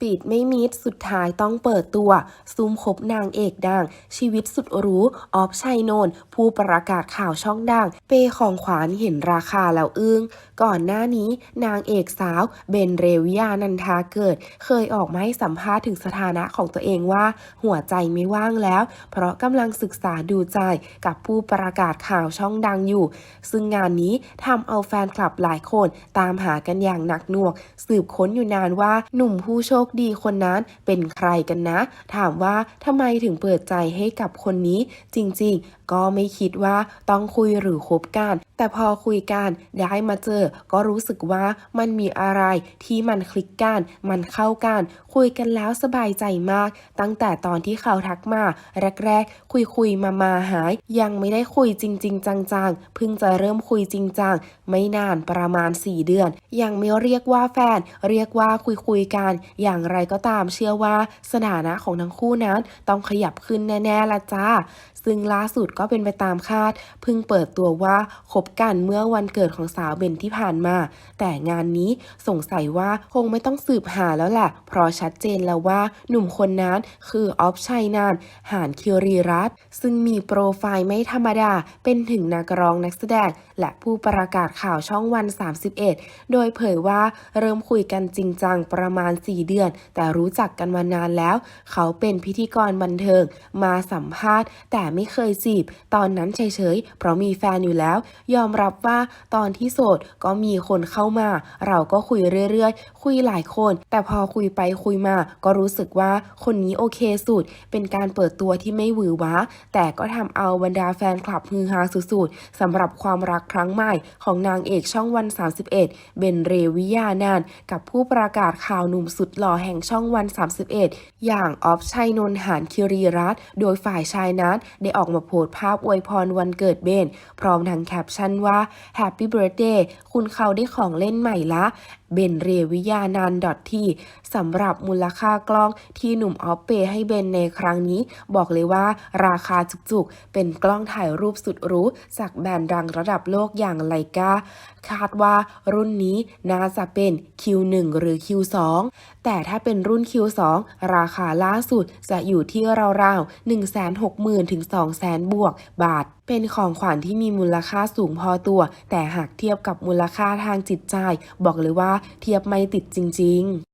ปิดไม่มิดสุดท้ายต้องเปิดตัวซุ่มคบนางเอกดัง ชีวิตสุดรู้ออฟชัยโนนผู้ประกาศข่าวช่องดัง เปของขวานเห็นราคาแล้วอึ้ง ก่อนหน้านี้นางเอกสาวเบนเรวิยานันทาเกิด เคยออกมาให้สัมภาษณ์ถึงสถานะของตัวเองว่า หัวใจไม่ว่างแล้ว เพราะกำลังศึกษาดูใจกับผู้ประกาศข่าวช่องดังอยู่ ซึ่งงานนี้ทำเอาแฟนคลับหลายคนตามหากันอย่างหนักหน่วง สืบค้นอยู่นานว่าหนุ่มผู้โชคดีคนนั้นเป็นใครกันนะ ถามว่าทำไมถึงเปิดใจให้กับคนนี้ จริงๆ ก็ไม่คิดว่าต้องคุยหรือคบกัน แต่พอคุยกันได้มาเจอ ก็รู้สึกว่ามันมีอะไรที่มันคลิกกัน มันเข้ากัน คุยกันแล้วสบายใจมาก ตั้งแต่ตอนที่เขาทักมาแรกๆ คุยคุยมามาหาย ยังไม่ได้คุยจริง ๆ จังๆ เพิ่งจะเริ่มคุยจริงจังไม่นานประมาณ 4 เดือน ยังไม่เรียกว่าแฟน เรียกว่าคุยคุยกัน อย่างไรก็ตามเชื่อว่าสถานะของทั้งคู่นั้นต้องขยับขึ้นแน่ๆละจ้า ซึ่งล่าสุดก็เป็นไปตามคาด เพิ่งเปิดตัวว่าคบกันเมื่อวันเกิดของสาวเบนที่ผ่านมา แต่งานนี้สงสัยว่าคงไม่ต้องสืบหาแล้วแหละ เพราะชัดเจนแล้วว่าหนุ่มคนนั้นคือออฟชัยนานหานคิรีรัตซึ่งมีโปรไฟล์ไม่ธรรมดา เป็นถึงนักร้องนักแสดง และผู้ประกาศข่าวช่องวัน 31 โดยเผยว่าเริ่มคุยกันจริงจังประมาณ 4 เดือน แต่รู้จักกันมานานแล้ว เขาเป็นพิธีกรบันเทิงมาสัมภาษณ์ แต่ไม่เคยจีบตอนนั้นเฉยๆ เพราะมีแฟนอยู่แล้ว ยอมรับว่าตอนที่โสดก็มีคนเข้ามา เราก็คุยเรื่อยๆ คุยหลายคน แต่พอคุยไปคุยมา ก็รู้สึกว่าคนนี้โอเคสุด เป็นการเปิดตัวที่ไม่หวือหวาแต่ก็ทำเอาบรรดาแฟนคลับฮือฮาสุดๆสำหรับความรักครั้งใหม่ของนางเอกช่องวัน 31 เบนเรวิยานาน กับผู้ประกาศข่าวหนุ่มสุดหล่อแห่งช่องวัน 31 อย่างออฟชัยนนท์หานคิรีรัตโดยฝ่ายชายนั้นได้ออกมาโพสต์ภาพอวยพรวันเกิดเบน พร้อมทั้งแคปชั่นว่า Happy Birthday คุณเขาได้ของเล่นใหม่ละ เบนเรวิยานานดอทที่สำหรับมูลค่ากล้องที่หนุ่มออฟเปให้เบนในครั้งนี้ บอกเลยว่าราคาจุกๆ เป็นกล้องถ่ายรูปสุดหรูจากแบรนด์ดังระดับโลกอย่างไลกาคาดว่ารุ่นนี้น่าจะเป็น Q1 หรือ Q2 แต่ถ้าเป็นรุ่น Q2 ราคาล่าสุดจะอยู่ที่ราวๆ 160,000 ถึง 200,000 บวกบาท เป็นของขวัญที่มีมูลค่าสูงพอตัว แต่หากเทียบกับมูลค่าทางจิตใจ บอกเลยว่าเทียบไม่ติดจริง ๆ